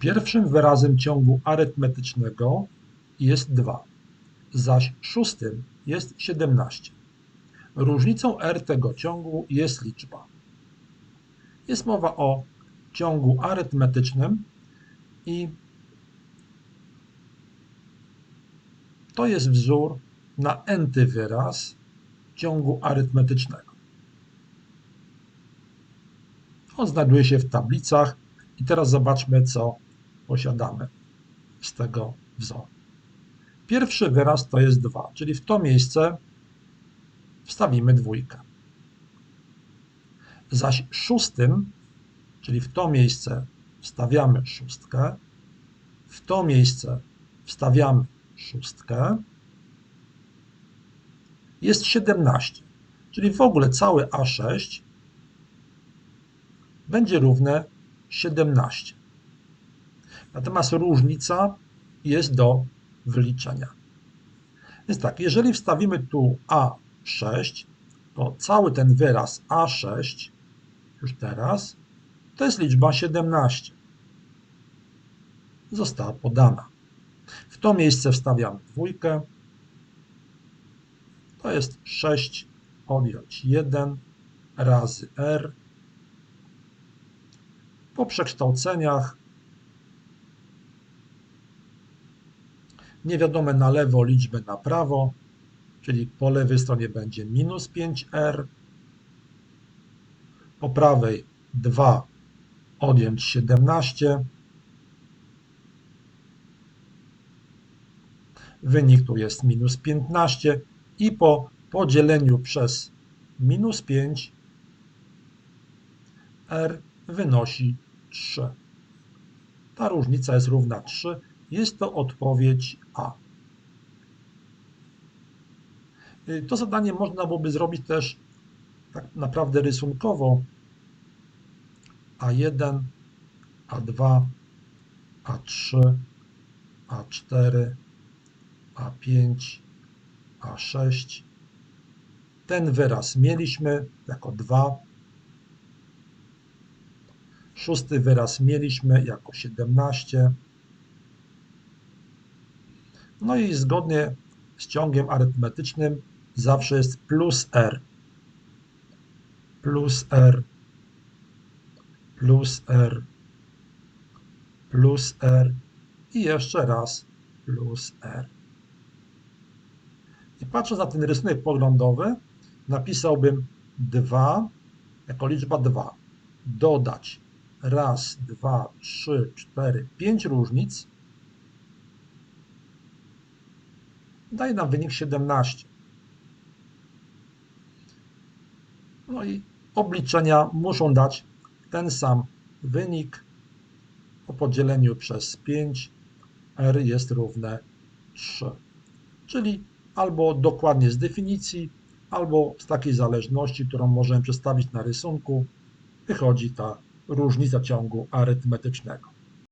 Pierwszym wyrazem ciągu arytmetycznego jest 2, zaś szóstym jest 17. Różnicą r tego ciągu jest liczba. Jest mowa o ciągu arytmetycznym i to jest wzór na n-ty wyraz ciągu arytmetycznego. On znajduje się w tablicach i teraz zobaczmy, co posiadamy z tego wzoru. Pierwszy wyraz to jest 2, czyli w to miejsce wstawimy dwójkę. Zaś szóstym, czyli w to miejsce wstawiamy szóstkę, w to miejsce wstawiamy szóstkę, jest 17, czyli w ogóle całe A6 będzie równe 17. Natomiast różnica jest do wyliczenia. Więc tak, jeżeli wstawimy tu A6, to cały ten wyraz A6, już teraz, to jest liczba 17. Została podana. W to miejsce wstawiam dwójkę. To jest 6 odjąć 1 razy R. Po przekształceniach niewiadome na lewo liczby na prawo, czyli po lewej stronie będzie minus 5r, po prawej 2 odjąć 17. Wynik tu jest minus 15 i po podzieleniu przez minus 5 r wynosi 3. Ta różnica jest równa 3. Jest to odpowiedź A. Y, To zadanie można byłoby zrobić też tak naprawdę rysunkowo. A1, A2, A3, A4, A5, A6. Ten wyraz mieliśmy jako 2. Szósty wyraz mieliśmy jako 17. No i zgodnie z ciągiem arytmetycznym zawsze jest plus r. Plus r. Plus r. Plus r. I jeszcze raz plus r. I patrząc na ten rysunek poglądowy, napisałbym 2 jako liczba 2. Dodać raz, dwa, trzy, cztery, pięć różnic daje nam wynik 17. No i obliczenia muszą dać ten sam wynik. Po podzieleniu przez 5 r jest równe 3. Czyli albo dokładnie z definicji, albo z takiej zależności, którą możemy przedstawić na rysunku, wychodzi ta różnica ciągu arytmetycznego.